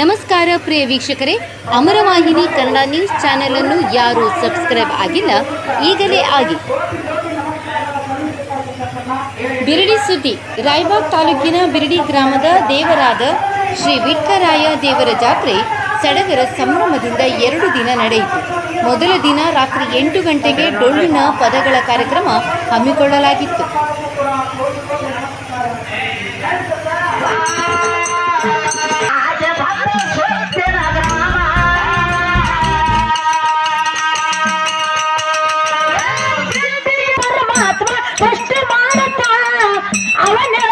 ನಮಸ್ಕಾರ ಪ್ರಿಯ ವೀಕ್ಷಕರೇ ಅಮರವಾಹಿನಿ Kannada news channel ಅನ್ನು ಯಾರು ಸಬ್ಸ್ಕ್ರೈಬ್ ಆಗಿಲ್ಲ, ಈಗಲೇ ಆಗಿ. ಬಿರಡಿ ಸುದ್ದಿ, ರಾಯಬಾಗ್ ತಾಲೂಕಿನ ಬಿರಡಿ ಗ್ರಾಮದ ದೇವರಾದ ಶ್ರೀ ವಿಟ್ಕರಾಯ ದೇವರ ಜಾತ್ರೆ ಸಡಗರ ಸಂಭ್ರಮದಿಂದ ಎರಡು ದಿನ ನಡೆಯಿತು. ಮೊದಲ ದಿನ ರಾತ್ರಿ ಎಂಟು ಗಂಟೆಗೆ ಡೊಳ್ಳಿನ ಪದಗಳ ಕಾರ್ಯಕ್ರಮ ಹಮ್ಮಿಕೊಳ್ಳಲಾಗಿತ್ತು. ಪರಮಾತ್ಮ ಸೃಷ್ಟಿ ಮಾಡುತ್ತ ಅವನೇ